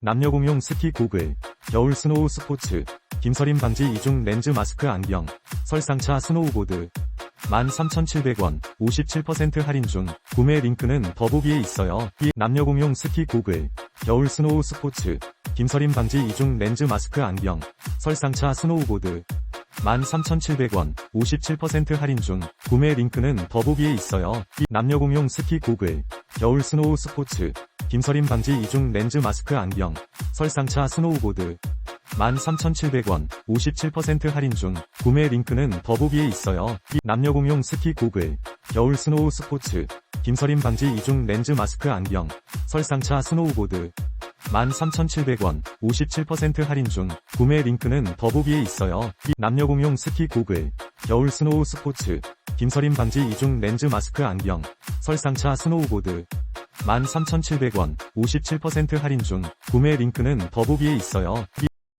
남녀 공용 스키 고글, 겨울 스노우 스포츠, 김서림 방지 이중 렌즈 마스크 안경, 설상차 스노우보드. 13,700원, 57% 할인 중, 구매 링크는 더보기에 있어요. 이 남녀 공용 스키 고글, 겨울 스노우 스포츠, 김서림 방지 이중 렌즈 마스크 안경, 설상차 스노우보드. 13,700원, 57% 할인 중, 구매 링크는 더보기에 있어요. 이 남녀 공용 스키 고글, 겨울 스노우 스포츠, 김서림 방지 이중 렌즈 마스크 안경, 설상차 스노우보드. 13,700원, 57% 할인 중, 구매 링크는 더보기에 있어요. 이 남녀 공용 스키 고글, 겨울 스노우 스포츠, 김서림 방지 이중 렌즈 마스크 안경, 설상차 스노우보드. 13,700원, 57% 할인 중, 구매 링크는 더보기에 있어요. 이 남녀 공용 스키 고글, 겨울 스노우 스포츠, 김서림 방지 이중 렌즈 마스크 안경, 설상차 스노우보드. 13,700원, 57% 할인 중, 구매 링크는 더보기에 있어요. 이